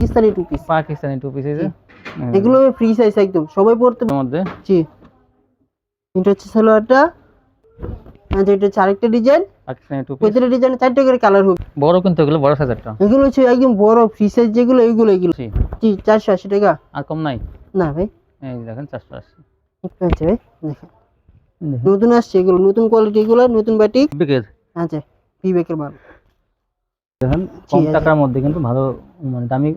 Pakistani two piece Pakistani two piece এই যে। হ্যাঁ। এগুলো ফ্রি সাইজ একদম। সবাই পড়তে মধ্যে? জি। এটা হচ্ছে সালোয়ারটা। আর এটা হচ্ছে আরেকটা ডিজাইন পাকিস্তানি টু পিস প্রতিটা ডিজাইনে চারটে করে কালার হবে। বড় কিন্তু এগুলো বড় সাইজেরটা এগুলো হচ্ছে একদম বড় ফ্রি সাইজ যেগুলো এগুলো এগুলো। জি। চারশো আশি টাকা। আর কম নাই? না ভাই। এই দেখেন চারশো আশি। একটু ভাই দেখেন। নতুন আসছে এগুলো নতুন কোয়ালিটি এগুলো নতুন বাটিক বিকের আছে। বিবেকের মাল দেখেন কম টাকার মধ্যে কিন্তু ভালো মানে দামি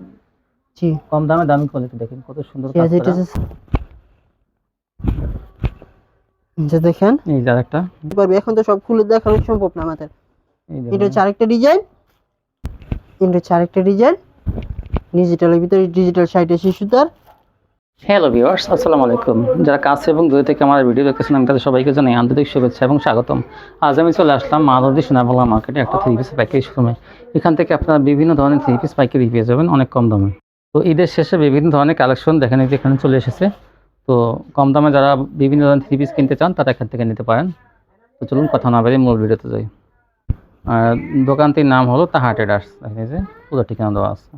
জি। কম দামে দামি কোয়ালিটি দেখেন কত সুন্দর কাজ আছে এটা করা। যে দেখেন। এই যে আরেকটা। পারবে এখন তো সব খুলে দেখানো সম্ভব না আমাদের। এই যে এটা হচ্ছে আরেকটা ডিজাইন। এটা হচ্ছে আরেকটা ডিজাইন। ডিজিটালের ভিতরে ডিজিটাল সাইটে শিশুতার হ্যালো ভিউয়ার্স আসসালামু আলাইকুম। যারা কাছে এবং দূরে থেকে আমার ভিডিও দেখতেছেন আমি তাদের সবাইকে জানাই আন্তরিক শুভেচ্ছা এবং স্বাগতম। আজ আমি চলে আসলাম মাধবদী সোনাবাংলা মার্কেটে একটা থ্রি পিস পাইকারি শোরুমে এখান থেকে আপনারা বিভিন্ন ধরনের থ্রি পিস পাইকারি পেয়ে যাবেন অনেক কম দামে। তো ঈদের শেষে বিভিন্ন ধরনের কালেকশন দেখেন এই যে এখানে চলে এসেছে। তো কম দামে যারা বিভিন্ন ধরনের থ্রি পিস কিনতে চান তারা এখান থেকে নিতে পারেন। তো চলুন কথা না বেরিয়ে মূল ভিডিওতে যাই। আর দোকানটির নাম হলো তাহা ট্রেডার্স দেখেন এই যে পুরো ঠিকানা দেওয়া আছে।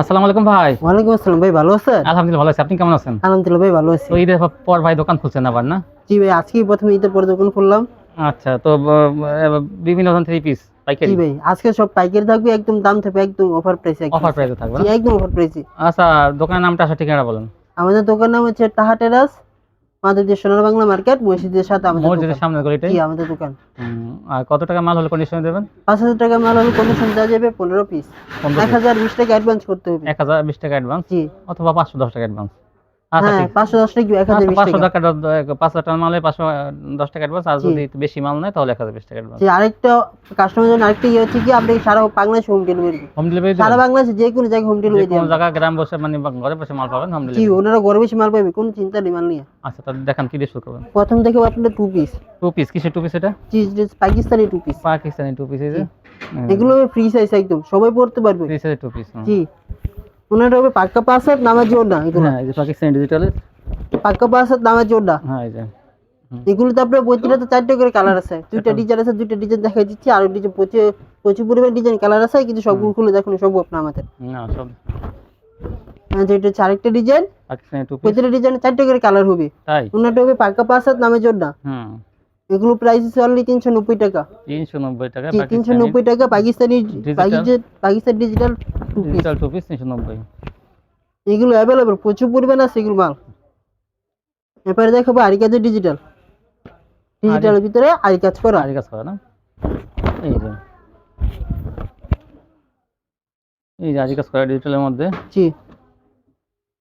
আসসালামু আলাইকুম ভাই। ওয়ালাইকুম আসসালাম ভাই ভালো আছেন? আলহামদুলিল্লাহ ভালো আছি। আপনি কেমন আছেন? আলহামদুলিল্লাহ ভাই ভালো আছি। তো ঈদের পর ভাই দোকান খুলছেন আবার না? জি ভাই আজকেই প্রথমে ঈদের পরে দোকান খুললাম। আচ্ছা তো বিভিন্ন ধরনের থ্রি পিস পাইকারি? ভাই আজকে সব পাইকারি থাকবে একদম দাম থাকবে একদম অফার প্রাইসে অফার প্রাইসে থাকবে একদম অফার প্রাইসে আচ্ছা দোকানের নামটা আসা ঠিকানা বলেন। আমাদের দোকান নাম হচ্ছে টাহা টেরাস মাদের সোনার বাংলা মার্কেট মসজিদের সাথে আমাদের মসজিদের। সামনে গলিটাই? জি আমাদের দোকান। আর কত টাকা মাল হলে কন্ডিশনে দেবেন? পাঁচ হাজার টাকা মাল হলে কমিশন দেওয়া যাবে পনেরো পিস পনেরো এক হাজার বিশ টাকা অ্যাডভান্স করতে হবে। এক হাজার বিশ টাকা অ্যাডভান্স জি। অথবা পাঁচশো দশ টাকা অ্যাডভান্স আচ্ছা হ্যাঁ আরেকটা কাস্টমার জন্য আরেকটা ইয়ে হচ্ছে কি আপনি সারা বাংলাদেশে হোম ডেলিভারি হোম ডেলিভারি সারা বাংলাদেশে যে কোনো জায়গায় হোম ডেলিভারি কোনো জায়গা গ্রাম বসে মানে ঘরে বসে মাল পাবেন হোম জি ডেলিভারি ওনারা মাল পাবে কোনো চিন্তা নেই মাল নিয়ে। আচ্ছা তাহলে দেখান কি দিয়ে শুরু করবেন? প্রথম থেকে আপনার টু পিস টু পিস কিসের টু পিস এটা? Pakistani two piece Pakistani two piece এগুলো ফ্রি সাইজ একদম সবাই পড়তে পারবে। থ্রি সাইজের টু পিস জি। ওনারা হবে পাক্কা হাত নামার জন্য এগুলো। হ্যাঁ এই যে পাকিস্তানি ডিজিটালের পাক্কা হাত নামার জন্য হ্যাঁ এই যে এগুলোতে আপনার প্রতিটাতে চারটে করে কালার আছে। দুইটা ডিজাইন আছে দুইটা ডিজাইন দেখাই দিচ্ছি আর ডিজাইন প্রচুর প্রচুর পরিমাণ ডিজাইন কালার আছে কিন্তু সবগুলো খুলে দেখানো সম্ভব না আমাদের। না সব আর যেটা হচ্ছে আরেকটা ডিজাইন প্রতিটা ডিজাইনে চারটে করে কালার হবে। তাই? ওনাটা হবে পাক্কা হাত নামের জন্য হুম। এগুলো প্রাইস আছে অনলি তিনশো নব্বই টাকা। তিনশো নব্বই টাকা তিনশো নব্বই টাকা Pakistani? Pakistan digital digital two piece তিনশো নব্বই। এগুলো অ্যাভেলেবল প্রচুর পরিমাণ আছে এগুলো মাল। এরপরে দেখাবো আরি কাজের ডিজিটাল ডিজিটালের ভিতরে আরি কাজ করা। আরি কাজ করা না? এই যে। এই যে আরি কাজ করা ডিজিটালের মধ্যে। জি।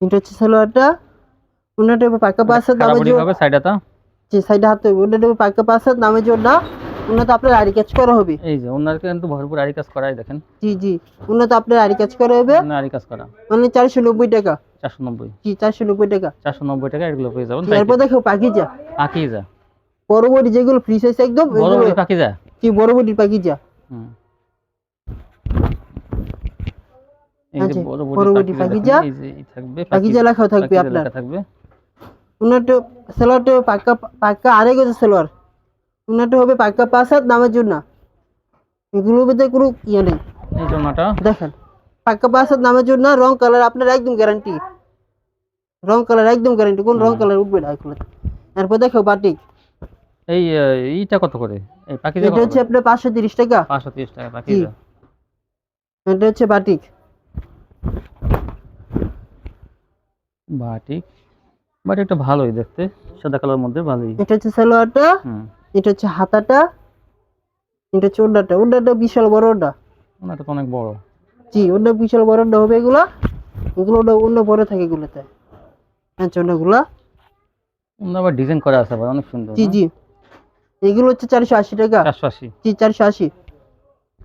এটা হচ্ছে সালোয়ারটা। পাক্কা পাঁচ হাত নামের খারাপ জন্য হবে? সাইডাটা যে সাইডে হাত হবে ওনাটা হবে পাক্কা হাত নামের জন্য। ওনাতে আপনার আরি কাজ করা হবে। এই যে ওনার কিন্তু ভরপুর আরি কাজ করাই দেখেন। জি জি। ওনাতে আপনার আরি কাজ করা হবে। ওনার আরি কাজ করা। অনলি চারশো নব্বই টাকা। চারশো নব্বই। জি চারশো নব্বই টাকা। চারশো নব্বই টাকা এগুলো পেয়ে যাবেন এরপর দেখো পাখিজা পাকিজা। পরবর্তী যেগুলো ফ্রি সাইজ একদম বড় বড় পাকিজা? কি বড়বড়ি পাখিজা হুম। এই যে আচ্ছা, বড় বড় বড় পাকিজা। পাকিজা। থাকবে পাখিজা লেখাও থাকবে আপনার। থাকবে। ওনাটা সালোয়ারটা পাক্কা পাক্কা আড়াই গেছে সালোয়ার ওনাটা হবে পাক্কা পাঁচ হাত নামের জন্য। এগুলোর ভিতরে কোনো ইয়ে নেই। দেখেন পাক্কা পাঁচ হাত নামের জন্য রং কালার আপনার একদম গ্যারান্টি রং কালার একদম গ্যারান্টি কোন রং কালার উঠবে না এগুলো এরপর দেখো বাটিক এই এইটা কত করে? এই পাকিজা এটা হচ্ছে আপনার পাঁচশো তিরিশ টাকা। পাঁচশো তিরিশ টাকা পাকিজা এটা হচ্ছে বাটিক বাটিক বাটিকটা ভালোই দেখতে। সাদা কালার মধ্যে ভালোই। এটা হচ্ছে সালোয়ারটা এটা হচ্ছে হাতাটা এটা হচ্ছে ওডাটা ওডাটা বিশাল বড় ওডা ওনাটা তো অনেক বড়। জি ওটা বিশাল বড় ওডা হবে এগুলা। এগুলো ওটা অন্য বড় থাকে এগুলোতে। হ্যাঁ ওগুলা ওনার আবার ডিজাইন করা আছে আবার অনেক সুন্দর জি জি। এগুলো হচ্ছে চারশো আশি টাকা। চারশো আশি। জি চারশো আশি।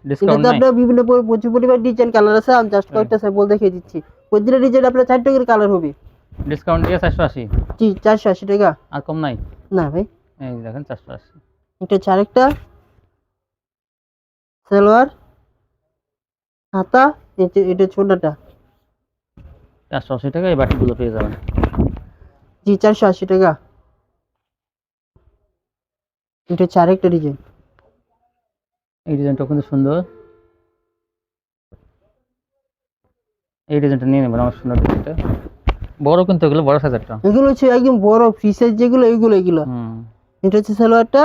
ডিসকাউন্ট এটাতে আপনার বিভিন্ন পরি- প্রচুর পরিমাণ ডিজাইন কালার আছে আমি জাস্ট কয়েকটা স্যাম্পল দেখিয়ে দিচ্ছি। প্রতিটা ডিজাইন আপনার চারটে করে কালার হবে। ডিসকাউন্ট দিয়ে চারশো আশি। জি চারশো আশি টাকা। আর কম নাই? না ভাই। এই দেখেন চারশো আশি। এটা হচ্ছে আরেকটা। সালোয়ার হাতা এটা ছোটাটা। চারশো আশি টাকা এই বাটিগুলো পেয়ে যাবেন। জি চারশো আশি টাকা। এটা হচ্ছে আরেকটা ডিজাইন। এই ডিজাইনটা কিন্তু সুন্দর। এই ডিজাইনটা নিয়ে নেবেন আমার সুন্দর ডিজাইনটা বড় কিন্তু এগুলো বড় সাইজেরটা এগুলো হচ্ছে একদম বড় ফ্রি সাইজ যেগুলো এগুলো এগুলো। হুম। এটা হচ্ছে সালোয়ারটা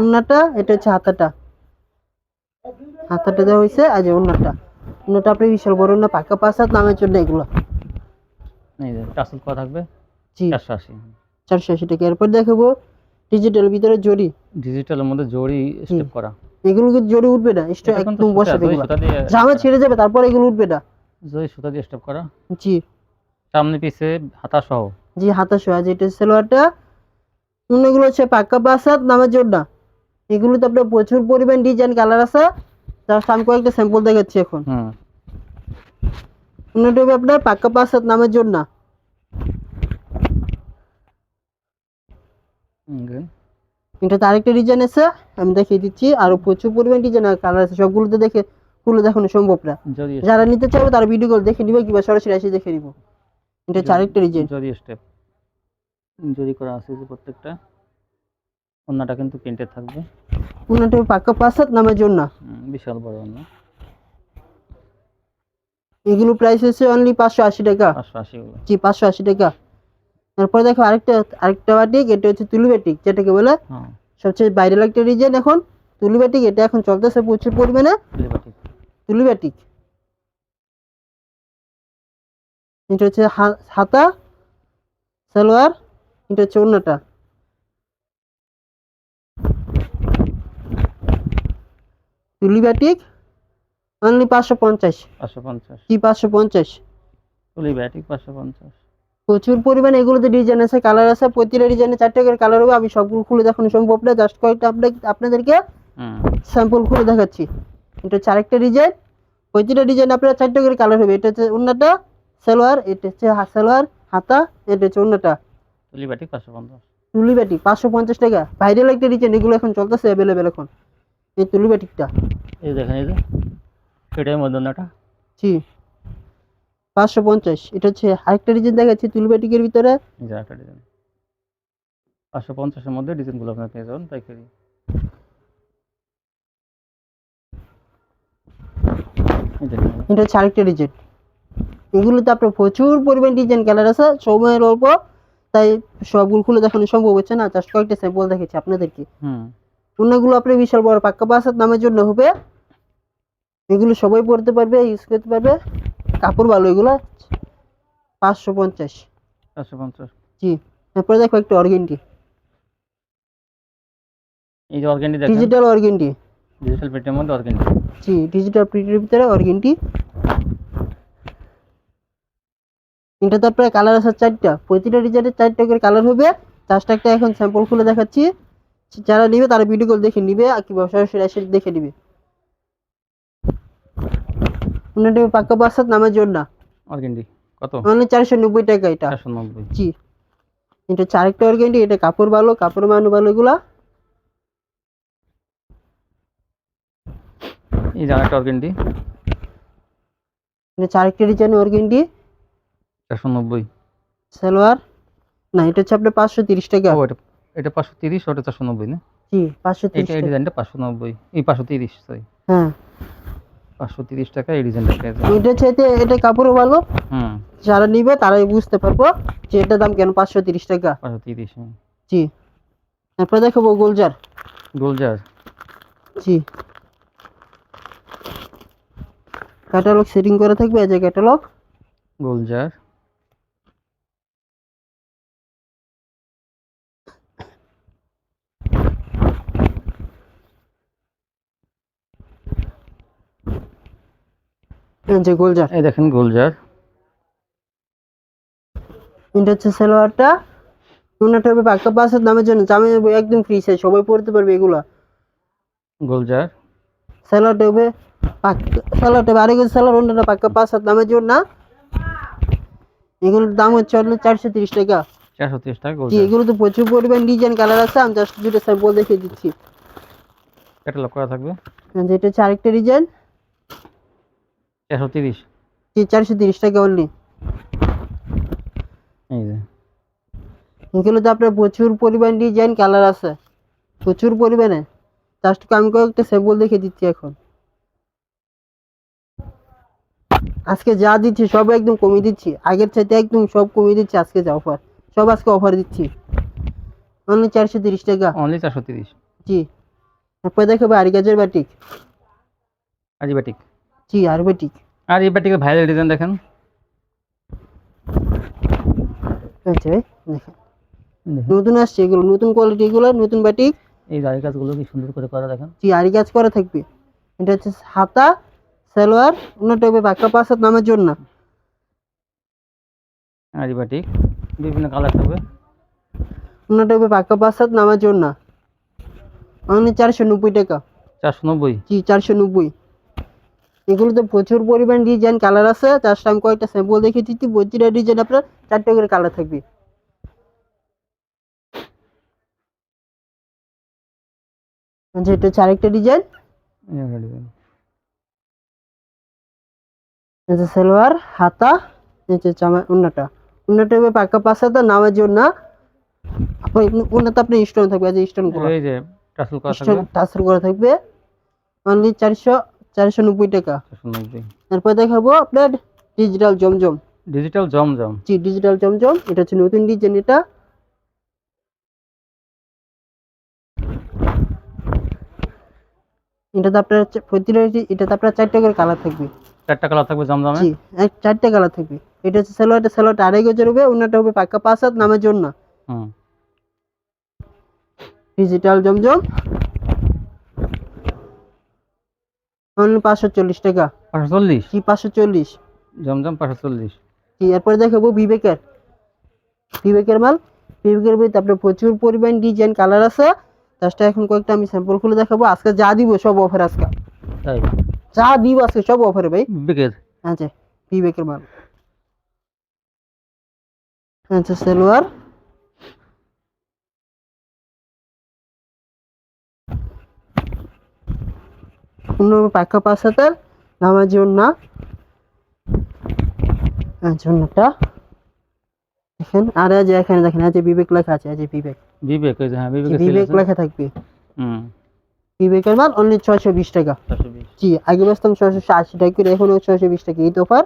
উন্নাটা এটা হচ্ছে হাতাটা। হাতাটা দেওয়া হয়েছে আর যে উন্নাটা উন্নাটা আপনি বিশাল বড় না পাকা পাঁচ হাত নামের জন্য এগুলো। এই যে টাসেল করা থাকবে? জি। চারশো আশি। চারশো আশি টাকা। এরপর দেখাবো ডিজিটাল ভিতরে জরি ডিজিটালের মধ্যে জড়ি স্টেপ করা। এগুলো কিন্তু জরি উঠবে না স্টো এটা একদম বসে দিয়ে জামা ছেড়ে যাবে তারপর এগুলো উঠবে না। জরি সুতা দিয়ে স্টেপ করা? জি। সামনে পিছে হাতা সহ জি হাতা সোয়া যেটা সালোয়ারটা অন্যগুলো হচ্ছে পাক্কা হাত নামের জন্য এগুলোতে আপনার প্রচুর পরিমাণ ডিজাইন কালার আছে। জাস্ট আমি কয়েকটা স্যাম্পল দেখাচ্ছি এখন। হুম। অন্যটা হবে আপনার পাক্কা হাত নামের জন্য good. এটাতে আরেকটা ডিজাইন আছে আমি দেখিয়ে দিচ্ছি। আরও প্রচুর পরিমাণ ডিজাইন আর কালার আছে। সবগুলোতে দেখে খুলে দেখানো সম্ভব না। যারা নিতে চাইবে তারা ভিডিও কল দেখে নিবে কিংবা সরাসরি এসে দেখে নিব। এটা আরেকটা ডিজাইন জরি স্টেপ জরি করা আছে যে প্রত্যেকটা। অন্যটা কিন্তু প্রিন্টেড থাকবে। হবে পাক্কা পাঁচ হাত নামের জন্য। বিশাল বড় অন্য এগুলো প্রাইস হচ্ছে অনলি পাঁচশো আশি টাকা। পাঁচশো আশি জি পাঁচশো আশি টাকা। তারপরে দেখো আরেকটা আরেকটা বাটিক এটা হচ্ছে তুলু বাটিক যেটাকে বলে হ্যাঁ। সবচেয়ে ভাইরাল একটা ডিজাইন এখন। তুলু বাটিক এটা এখন চলতেছে প্রচুর পরিমাণে। তুলু বাটিক এটা হচ্ছে হাতা সালোয়ার এটা হচ্ছে অন্যটা। অনলি পাঁচশো পঞ্চাশ। পাঁচশো পঞ্চাশ। কি পাঁচশো পঞ্চাশ? তুলি পাঁচশো পঞ্চাশ। প্রচুর পরিমাণে এগুলোতে ডিজাইন আছে কালার আছে প্রতিটা ডিজাইনে চারটে করে কালার হবে আমি সবগুলো খুলে দেখানো সম্ভব না জাস্ট কয়েকটা আপনাদেরকে স্যাম্পল খুলে দেখাচ্ছি। এটা হচ্ছে আরেকটা ডিজাইন প্রতিটা ডিজাইন আপনার চারটে করে কালার হবে এটা হচ্ছে অন্যটা সালোয়ার এটা হচ্ছে সালোয়ার হাতা এটা হচ্ছে অন্যটা। তুলি ব্যাটিক পাঁচশো পঞ্চাশ। তুলি ব্যাটিক পাঁচশো পঞ্চাশ টাকা। ভাইরাল একটা ডিজাইন এগুলো এখন চলতেছে অ্যাভেলেবেল এখন। এই তুলি ব্যাটিকটা এই দেখেন এই যে এটার মধ্যে অন্যটা। জি পাঁচশো পঞ্চাশ। এটা হচ্ছে আরেকটা ডিজাইন দেখাচ্ছি তুলি ব্যাটিকের ভিতরে। একটা ডিজাইন পাঁচশো পঞ্চাশের মধ্যে ডিজাইনগুলো আপনার পেয়ে যাবেন পাইকারি এটা হচ্ছে আরেকটা ডিজাইন এগুলোতে আপনার প্রচুর পরিমাণ ডিজাইন কালার আছে সময়ের অল্প তাই সবগুলো খুলে দেখানো সম্ভব হচ্ছে না জাস্ট কয়েকটা স্যাম্পল দেখেছি আপনাদেরকে। হুম। অন্যগুলো আপনার বিশাল বড় পাক্কা বাসার নামের জন্য হবে। এগুলো সবাই পড়তে পারবে ইউজ করতে পারবে। কাপড় ভালো এগুলো পাঁচশো পঞ্চাশ। পাঁচশো পঞ্চাশ। জি তারপরে দেখো একটা অর্গেন্টি এই যে অর্গ্যানি দেখেন। ডিজিটাল অর্গেন্টি ডিজিটাল প্রিন্টের মধ্যে অর্গ্যানি জি ডিজিটাল প্রিন্টের ভিতরে অর্গেন্টি এটা প্রায় কালার আছে চারটা। প্রতিটা ডিজাইনের চারটা করে কালার হবে। চারটা একটা এখন স্যাম্পল খুলে দেখাচ্ছি। যারা নিবে তারা ভিডিও কল দেখে নিবে আর কিংবা সরাসরি এসে দেখে নিবে। ওনাটা পাক্কা বাসাত নামের জন্য। কত? অনলি চারশো নব্বই টাকা এটা। চারশো নব্বই। জি। এটা কাপড় ভালো কাপড় মানো ভালো এগুলা। এই যে আরেকটা অর্গ্যান্ডি এটা হচ্ছে ডিজাইন অর্গেন্টি চারশো নব্বই। সালোয়ার? না এটা হচ্ছে আপনার পাঁচশো তিরিশ টাকা। ও এটা এটা পাঁচশো তিরিশ ওটা চারশো নব্বই না? জি পাঁচশো তিরিশ এই ডিজাইনটা পাঁচশো নব্বই। এই পাঁচশো তিরিশ সরি হ্যাঁ। পাঁচশো তিরিশ টাকা এই ডিজাইনটা এটা চাইতে এটা কাপড়ও ভালো। হুম। যারা নিবে তারাই বুঝতে পারব যে এটার দাম কেন পাঁচশো তিরিশ টাকা। পাঁচশো তিরিশ জি। তারপরে দেখাবো গোলজার। গোলজার। জি। ক্যাটালগ সেটিং করা থাকবে এই যে ক্যাটালগ। গোলজার। যে গোলজার। এই দেখেন গোলজার। এটা হচ্ছে সালোয়ারটা। হবে পাক্কা পাঁচের দামের জন্য। জামে একদম ফ্রি সাইজ সবাই পড়তে পারবে এগুলা। গোলজার। স্যালাড হবে পাক্কা স্যালাড হবে আরেক ওনাটা পাক্কা পাঁচ হাত দামের জন্য। এগুলোর দাম হচ্ছে হলো চারশো তিরিশ টাকা। চারশো তিরিশ টাকা জি এগুলো তো প্রচুর পরিমাণ ডিজাইন কালার আছে। আমি জাস্ট দুটো স্যাম্পল দেখিয়ে দিচ্ছি। ক্যাটালগ করা থাকবে? আর যেটা হচ্ছে আরেকটা ডিজাইন চারশো তিরিশ। জি চারশো তিরিশ টাকা অনলি এই যে এগুলোতে আপনার প্রচুর পরিমাণ ডিজাইন কালার আছে। প্রচুর পরিমাণে। জাস্ট আমি কয়েকটা স্যাম্পল দেখে দিচ্ছি এখন। আজকে যা দিচ্ছি সব একদম কমিয়ে দিচ্ছি। আগের চাইতে একদম সব কমিয়ে দিচ্ছি আজকে যা অফার সব আজকে অফার দিচ্ছি। অনলি চারশো তিরিশ টাকা অনলি চারশো তিরিশ। জি। তারপরে দেখাবো আরি গাছের বাটিক এই বাটিক জি আর বাটিক আর এই বাটিকের ভাইরাল ডিজাইন দেখেন। আচ্ছা দেখেন। নতুন আসছে এগুলো নতুন কোয়ালিটি এগুলো নতুন বাটিক এই দাড়ি কাজগুলো কি সুন্দর করে করা দেখেন। জি আরি কাজ করা থাকবে। এটা হচ্ছে হাতা সালোয়ার অন্য টাইপের বাক্কা পাসাত নামের জন্য। আর বাটিক বিভিন্ন কালার থাকবে। অন্য টাইপের বাক্কা পাসাত নামের জন্য। অনলি চারশো নব্বই টাকা। চারশো নব্বই? জি চারশো নব্বই। এগুলোতে প্রচুর পরিমাণ ডিজাইন কালার আছে জাস্ট আমি কয়েকটা স্যাম্পল দেখে দিচ্ছি প্রতিটা ডিজাইন আপনার চারটে করে কালার থাকবে। আচ্ছা এটা হচ্ছে আরেকটা ডিজাইন সালোয়ার হাতা নিচে জামা উন্নাটা। উন্নাটা হবে পাক্কা পাঁচ হাতা নামার জন্য স্টোন থাকবে যে স্টোন করা এই যে টাসল করা থাকবে টাসেল করা থাকবে। অনলি চারশো চারশো নব্বই টাকা। তারপর দেখাবো আপনার ডিজিটাল জমজম। ডিজিটাল জমজম। জি ডিজিটাল জমজম। এটা হচ্ছে নতুন ডিজাইন এটা। এটাতে আপনার হচ্ছে প্রতিটা এটাতে আপনার চারটে করে কালার থাকবে। চারটা কালার থাকবে জমজমে? জি এক চারটে কালার থাকবে। এটা হচ্ছে সালোয়ারটা সালোয়ারটা আড়াই গজের হবে অন্যটা হবে পাক্কা পাঁচ হাত নামের জন্য। হুম। ডিজিটাল জমজম। অনলি পাঁচশো চল্লিশ টাকা। পাঁচশো চল্লিশ? জি পাঁচশো চল্লিশ? জমজম পাঁচশো চল্লিশ। জি এরপরে দেখাবো বিবেকের। বিবেকের মাল। বিবেকের বইতে আপনার প্রচুর পরিমাণ ডিজাইন কালার আছে। জাস্ট এখন কয়েকটা আমি স্যাম্পল খুলে দেখাবো। আজকে যা দিব সব অফার আজকে। তাই? যা দিব আজকে সব অফারে ভাই। বিকের আচ্ছা বিবেকের মাল। আচ্ছা সালোয়ার। নামার জন্য জন্যটা। দেখেন আর আজ এখানে দেখেন বিবেক লেখা আছে বিবেক। বিবেক হ্যাঁ জি, বিবেকের বিবেক লেখা থাকবে। হুম। বিবেকের মাল অনলি ছয়শো বিশ টাকা। জি আগে বেচতাম ছয়শো আশি টাকা করে এখন ছয়শো বিশ টাকা। ঈদ অফার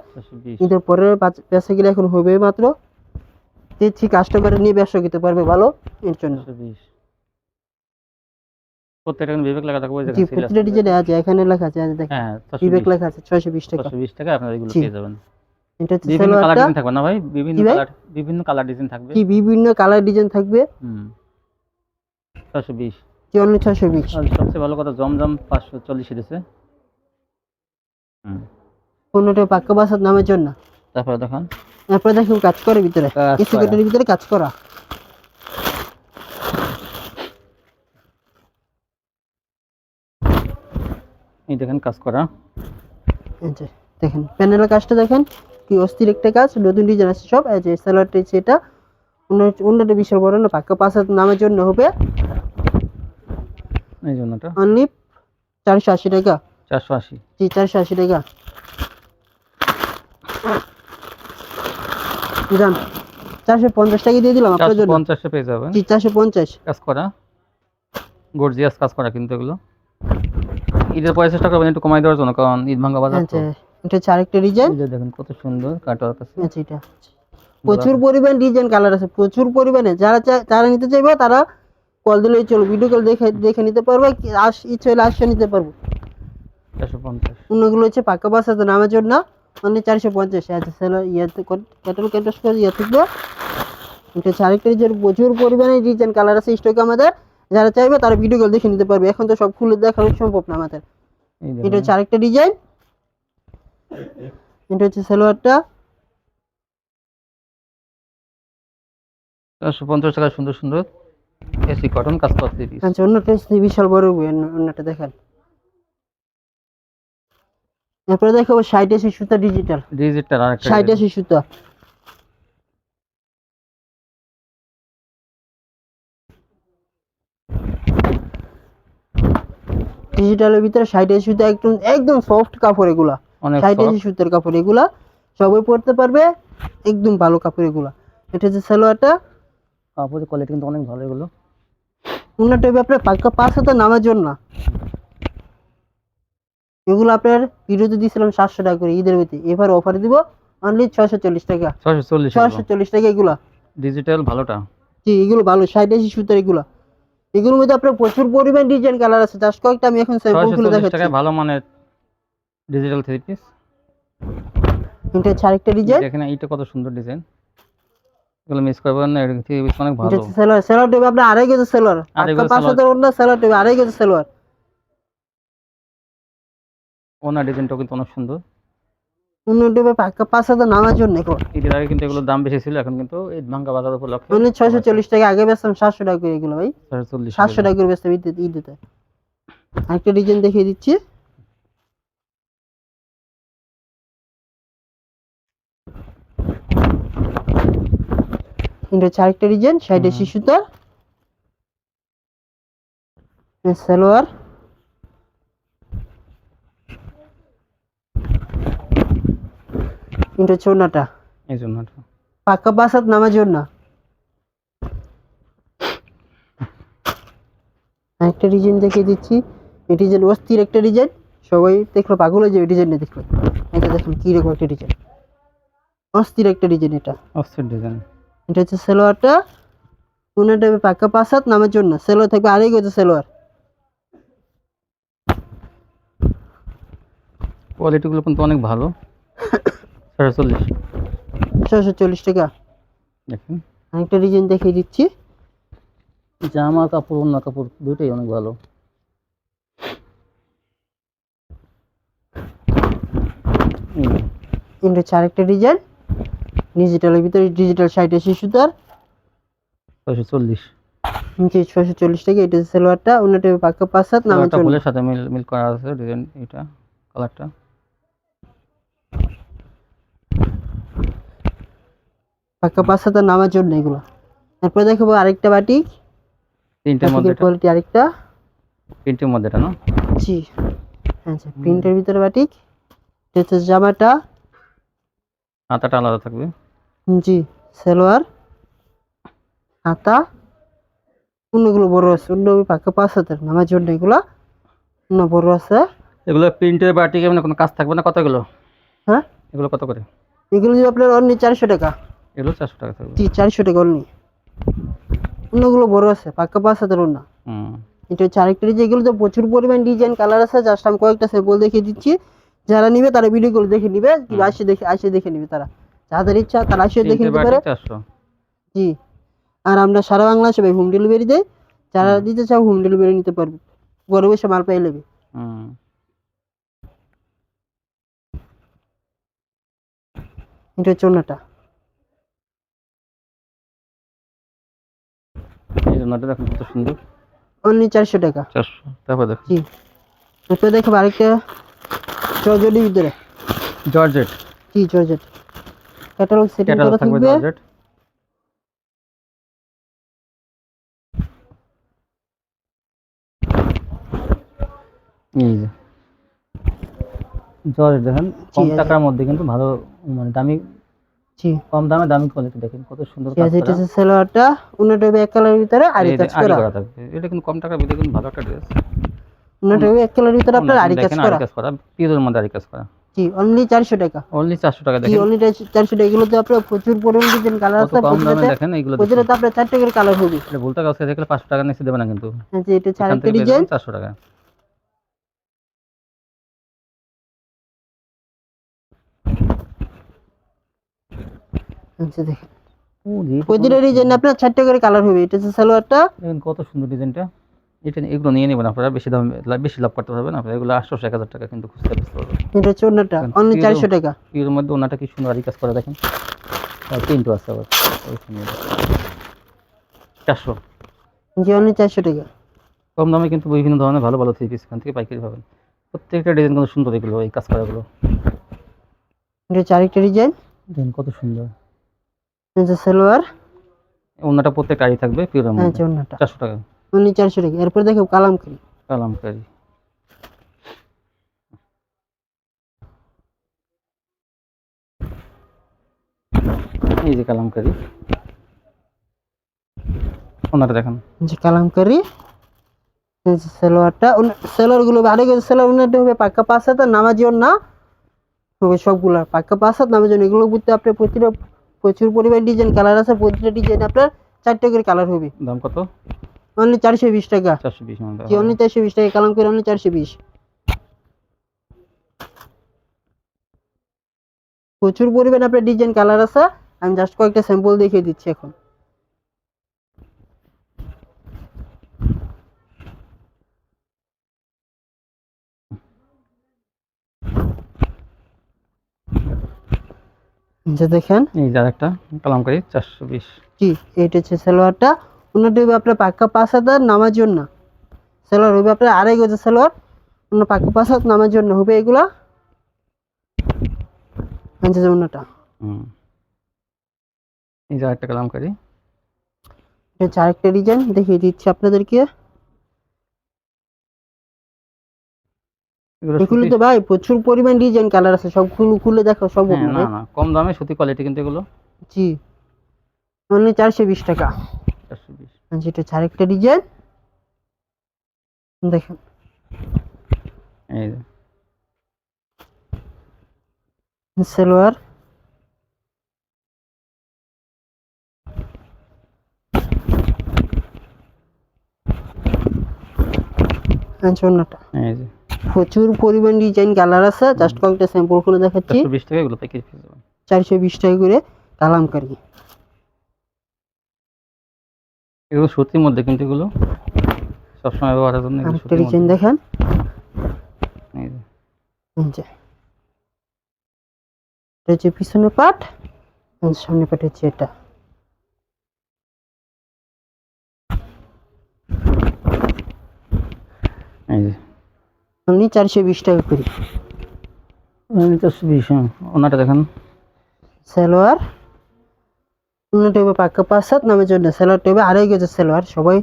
ঈদের পরে বেচা গেলে এখন হবে মাত্র। দিচ্ছি কাস্টমার নিয়ে ব্যবসা করতে পারবে ভালো এর জন্য। প্রত্যেকটা বিবেক লেখা থাকবে জি জায়গায় প্রতিটা আছে এখানে লেখা আছে দেখেন। হ্যাঁ বিবেক লেখা আছে ছয়শো বিশ টাকা। চারশো বিশ টাকা আপনারা এগুলো পেয়ে যাবেন। এটা বিভিন্ন কালার ডিজাইন থাকবে না ভাই? বিভিন্ন কালার বিভিন্ন কালার ডিজাইন থাকবে। কি বিভিন্ন কালার ডিজাইন থাকবে? হুম। চারশো বিশ। কি অনলি ছয়শো বিশ। আর সবচেয়ে ভালো কথা জমজম পাঁচশো চল্লিশ দিয়েছে হুম। পনেরোটা পাক্কা বাসার নামের জন্য? তারপরে দেখান। তারপরে দেখুন কাজ করে ভিতরে। এসি ভিতরে কাজ করা। এই দেখেন কাজ করা। এই যে দেখেন প্যানেলের কাজটা দেখেন কি অস্থির একটা কাজ নতুন ডিজাইন আছে সব এই যে স্যালাডটা অন্য অন্যটা বিশাল বড় না পাক্কা পাঁচ নামের জন্য হবে। এই জন্যটা অনলি চারশো আশি টাকা। চারশো আশি। জি চারশো আশি টাকা। যান চারশো পঞ্চাশ টাকা দিয়ে দিলাম আপনার জন্য। পঞ্চাশে পেয়ে যাবেন। জি চারশো পঞ্চাশ। কাজ করা। গর্জিয়াস কাজ করা কিন্তু এগুলো। ঈদের পয়সা টাকা একটু কমাই দেওয়ার জন্য কারণ ঈদ ভাঙ্গা বাজার তো। আচ্ছা এটা হচ্ছে আরেকটা ডিজাইন দেখেন কত সুন্দর কাটওয়ার্ক আছে। আচ্ছা এটা প্রচুর পরিমাণ ডিজাইন কালার আছে প্রচুর পরিমাণে। যারা যারা নিতে চাইবে তারা কল দিলেই চলো ভিডিও কল দেখে দেখে নিতে পারবে কি আস ইচ্ছে হলে আসে নিতে পারব। চারশো পঞ্চাশ। অন্যগুলো হচ্ছে পাক্কা বাস আছে নামের জন্য। অন্য চারশো পঞ্চাশ আচ্ছা সেলো ইয়েতে ক্যাটাল ক্যাটাস করে ইয়ে থাকবে। এটা হচ্ছে আরেকটা ডিজাইন প্রচুর পরিমাণে ডিজাইন কালার আছে স্টক আমাদের। যারা চাইবে তারা ভিডিও কল দেখে নিতে পারবে। এখন তো সব খুলে দেখানো সম্ভব না আমাদের। এটা হচ্ছে আরেকটা ডিজাইন এটা হচ্ছে সালোয়ারটা। চারশো পঞ্চাশ টাকা সুন্দর সুন্দর এসি কটন কাজ করা থ্রি আচ্ছা অন্যটা বিশাল বড় অন্যটা দেখেন। এরপরে দেখাবো আশি সুতা ডিজিটাল ডিজিটাল আর ষাট সুতা। ডিজিটালের ভিতরে আশি সুতা একদম একদম সফট কাপড় এগুলা। ষাট সুতার কাপড় এগুলা সবাই পরতে পারবে একদম ভালো কাপড় এগুলা। এটা হচ্ছে সালোয়ারটা। কাপড়ের কোয়ালিটি কিন্তু অনেক ভালো এগুলো। হবে আপনার পাক্কা পাঁচ হাতে নামার জন্য। এগুলো আপনার ভিডিওতে দিয়েছিলাম সাতশো টাকা করে ঈদের ভিতরে এবার অফার দিব অনলি ছয়শো চল্লিশ টাকা। ছয়শো চল্লিশ ছয়শো চল্লিশ টাকা এগুলা। ডিজিটাল ভালোটা। জি এগুলো ভালো ষাট আশি সুতার এগুলো। এগুলোর মধ্যে আপনার প্রচুর পরিমাণ ডিজাইন কালার আছে। জাস্ট কয়েকটা আমি এখন স্যাম্পল খুলে দেখাচ্ছি। ভালো মানের ডিজিটাল থ্রি পিস এটা আরেকটা ডিজাইন দেখেন এইটা কত সুন্দর ডিজাইন এগুলো মিস করবেন না এটা থ্রি পিস অনেক এটা ভালো। হচ্ছে সেলোয়ার সেলোয়ার টেবে আপনার আড়াই গেছে সেলোয়ার আড়াই গজ পাঁচ হাজার অন্য সেলোয়ার টেবে আড়াই গেছে সেলোয়ার ওনার ডিজাইনটাও কিন্তু অনেক সুন্দর। পাঁচ হাজার নামার জন্য এখন ঈদের আগে কিন্তু এগুলোর দাম বেশি ছিল এখন কিন্তু ঈদ ভাঙ্গা বাজার উপলক্ষে অনলি ছয়শো চল্লিশ টাকা আগে বেচতাম সাতশো টাকা করে এগুলো ভাই। চল্লিশ সাতশো টাকা। করে বেচতাম ঈদ ঈদেতে আরেকটা ডিজাইন দেখিয়ে দিচ্ছি। এটা হচ্ছে আরেকটা ডিজাইন সাইডে। শিশুতার। সালোয়ার। হচ্ছে ওনাটা এই জন্য পাক্কা বাসাত নামার জন্য আরেকটা ডিজাইন দেখিয়ে দিচ্ছি। এই ডিজাইন অস্থির একটা ডিজাইন সবাই দেখল পাগল হয়ে যাবে ডিজাইনটা দেখল। এটা দেখুন কীরকম একটা ডিজাইন অস্থির একটা ডিজাইন এটা। অফসেট ডিজাইন এটা হচ্ছে সালোয়ারটা। উনাটা পাক্কা পাসাত নামার জন্য সালোয়ার থাকবে আড়াই গেছে সালোয়ার। কোয়ালিটিগুলো কিন্তু অনেক ভালো। ছয়শো চল্লিশ। ছশো চল্লিশ টাকা। দেখেন। আরেকটা ডিজাইন দেখিয়ে দিচ্ছি। জামা কাপড় অন্য কাপড় দুটোই অনেক ভালো। এটা হচ্ছে আরেকটা ডিজাইন ডিজিটালের ভিতরে ডিজিটাল সাইডে শিশুতার ছয়শো চল্লিশ। ছশো চল্লিশ টাকা এটা সালোয়ারটা ওনাটা পাক্কা পাসাত নামের কালারটা জন্য সাথে মিল মিল করা আছে ডিজাইন এটা কালারটা পাক্কা পাসাত নামার জন্য এগুলো। তারপরে দেখাবো আরেকটা বাটিক তিনটের মধ্যে কোয়ালিটি আরেকটা। তিনটের মধ্যে না? জি। আচ্ছা প্রিন্টের ভিতরে বাটিক হচ্ছে জামাটা। হাতাটা আলাদা থাকবে। জি সালোয়ার। হাতা। অন্যগুলো বড় আছে অন্য পাক্কা পাঁচ হাজার নামার জন্য এগুলো। অন্য বড় আছে। এগুলো প্রিন্টের বাটিকে মানে কোনো কাজ থাকবে না? কতগুলো হ্যাঁ? এগুলো কত করে? এগুলো যে আপনার অন্য চারশো টাকা। এগুলো চারশো টাকা থাকবে। জি চারশো টাকা অন্য অন্যগুলো বড় আছে পাক্কা পাঁচ হাজার এটা হচ্ছে আরেকটা ডিজাইন তো প্রচুর পরিমাণ ডিজাইন কালার আছে। জাস্ট আমি কয়েকটা স্যাম্পল দেখিয়ে দিচ্ছি। যারা নিবে তারা ভিডিওগুলো দেখে নিবে কি আসে দেখে আসে দেখে নিবে তারা। যাদের ইচ্ছা তারা আসে দেখে নিতে পারে। জি। আর আমরা সারা বাংলাদেশে ভাই হোম ডেলিভারি দেয় যারা দিতে চাও হোম ডেলিভারি নিতে পারবে। ঘরে বসে মাল পেয়ে নেবে। হুম। এটা হচ্ছে অন্যটা। এই জন্য দেখুন কত সুন্দর। অনলি চারশো টাকা। চারশো তারপর দেখুন জি। তারপরে দেখো আরেকটা চজলির ভিতরে। জর্জেট। জি জর্জেট। ক্যাটালগ সেটিং ক্যাটালগ থাকবে থাকবে? জর্জেট। এই যে। জর্জেট দেখেন কম টাকার মধ্যে কিন্তু ভালো মানে দামি জি। কম দামে দামি কোয়ালিটি দেখেন কত সুন্দর কাজ এটা হচ্ছে সালোয়ারটা এক কালারের ভিতরে আরি কাজ করা। করা এটা কিন্তু কম টাকার ভিতরে কিন্তু ভালো একটা ড্রেস এক কালারের ভিতরে আপনার আরি কাজ আরি করা। কাজ করা পিওর মধ্যে আরি কাজ করা। জি অনলি চারশো টাকা। অনলি চারশো টাকা জি দেখেন। অনলি চারশো টাকা। এগুলোতে আপনার প্রচুর পরিমাণ ডিজাইন কালার আছে কম দামে দেখেন এইগুলো দেখেন। প্রতিটাতে আপনার চারটে করে কালার হবে। এটা দেখলে পাঁচশো টাকা নিচে দেবে না কিন্তু। হ্যাঁ জি এটা হচ্ছে এখান আরেকটা থেকে ডিজাইন চারশো টাকা। আচ্ছা দেখেন ডিজাইন আপনার চারটে করে কালার হবে। এটা হচ্ছে সালোয়ারটা? দেখেন কত সুন্দর ডিজাইনটা এটা এগুলো নিয়ে নেবেন আপনারা। বেশি দাম বেশি লাভ করতে পারবেন আপনারা। এগুলো আটশোশো এক হাজার টাকা কিন্তু বেচতে পারবেন। এটা হচ্ছে দেখেন, অনলি চারশো টাকা। এর মধ্যে ওনাটা কি সুন্দর আরি কাজ করে দেখেন। আছে আবার। চারশো। জি অনলি চারশো টাকা। কম দামে কিন্তু বিভিন্ন ধরনের ভালো ভালো থ্রি পিস এখান থেকে পাইকারি পাবেন। প্রত্যেকটা ডিজাইন কিন্তু সুন্দর এগুলো এই কাজ করাগুলো এটা হচ্ছে ডিজাইন দেখেন কত সুন্দর। হচ্ছে সালোয়ার ওনাটা প্রত্যেকটা আড়ি থাকবে পিওর হচ্ছে অন্যটা চারশো টাকা। অনলি চারশো টাকা। এরপর দেখো কালামকারি। কালামকারি। এই যে কালামকারি। ওনাটা দেখেন। যে কালামকারি। সালোয়ারটা সেলোয়ারগুলো আড়াই গজ সেলোয়ার উন্নতি হবে পাক্কা পাঁচ হাত আর নামাজি না। হবে সবগুলো। পাক্কা পাঁচ হাত নামাজি ওড়না। এগুলোর মধ্যে আপনার প্রতিটা প্রচুর পরিমাণ ডিজাইন কালার আছে প্রতিটা ডিজাইন আপনার চারটে করে কালার হবে। দাম কত? অনলি চারশো বিশ টাকা। চারশো বিশ কি জি অনলি চারশো বিশ টাকা কালাম করে অনলি চারশো বিশ। প্রচুর পরিমাণ আপনার ডিজাইন কালার আছে আমি জাস্ট কয়েকটা স্যাম্পল দেখিয়ে দিচ্ছি এখন। যে দেখেন। এই যার একটা কালামকারি চারশো বিশ। জি এইটা হচ্ছে সালোয়ারটা। অন্যটা হবে আপনার পাক্কা পাঁচ হাজার নামার জন্য। সালোয়ার হবে আপনার আড়াই গজের সালোয়ার। অন্য পাক্কা পাঁচ হাত নামার জন্য হবে এগুলা। আচ্ছা যে অন্যটা। হুম। এই যার একটা কালামকারি। এটা হচ্ছে আরেকটা ডিজাইন দেখিয়ে দিচ্ছি আপনাদেরকে। এগুলো তো ভাই প্রচুর পরিমাণ ডিজাইন কালার আছে সবগুলো খুলে খুলে দেখো সব হ্যাঁ, না না কম দামে সুতি কোয়ালিটি কিন্তু এগুলো। জি। অনলি চারশো বিশ টাকা। চারশো বিশ। আচ্ছা এটা হচ্ছে আরেকটা ডিজাইন দেখেন। এই যে। সালোয়ার। আচ্ছা অন্যটা। এই যে। প্রচুর পরিমাণ ডিজাইন কালার আছে জাস্ট কয়েকটা স্যাম্পল করে দেখাচ্ছি। চারশো বিশ টাকা এগুলো প্যাকেজ পেয়ে চারশো বিশ টাকা করে কালামকারি এগুলো সুতির মধ্যে কিন্তু এগুলো সবসময় ব্যবহারের জন্য সুতির ডিজাইন। দেখেন। এই যে। এটা হচ্ছে পিছনে পাট সামনে পাট হচ্ছে এটা এই যে আপনি চারশো বিশ টাকা করে। চারশো বিশ ওনাটা দেখেন। সালোয়ার? অন্যটা হবে পাক্কা পাঁচ সাত নামের জন্য সালোয়ারটা হবে আড়াই গেছে সালোয়ার। সবাই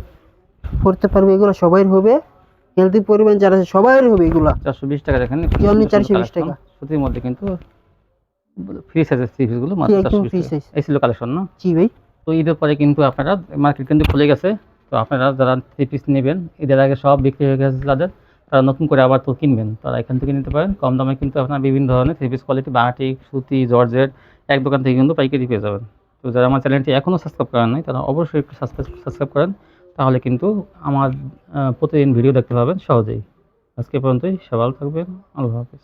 পড়তে পারবে এগুলো সবাই হবে। হেলদি পরিমাণ যারা আছে সবাই হবে এগুলো। চারশো বিশ টাকা দেখেন only 420 টাকা? সুতির মধ্যে কিন্তু ফ্রি সাইজের থ্রি পিসগুলো চারশো বিশ। এই ছিল কালেকশন না? জি ভাই। তো ঈদের পরে কিন্তু আপনারা মার্কেট কিন্তু খুলে গেছে। তো আপনারা যারা থ্রি পিস নেবেন ঈদের আগে সব বিক্রি হয়ে গেছে যাদের তারা নতুন করে আবার তো কিনবেন, তারা এখান থেকে নিতে পারেন। কম দামে কিন্তু আপনার বিভিন্ন ধরনের থ্রি পিস কোয়ালিটি বাটি, সুতি, জর্জেট, এক দোকান থেকে কিন্তু পাইকারি পেয়ে যাবেন। তো যারা আমার চ্যানেলটি এখনও সাবস্ক্রাইব করেন নাই, তারা অবশ্যই একটু সাবস্ক্রাইব সাবস্ক্রাইব করেন, তাহলে কিন্তু আমার প্রতিদিন ভিডিও দেখতে পাবেন সহজেই। আজকে পর্যন্তই, সবাই থাকবেন, আল্লাহ হাফিজ।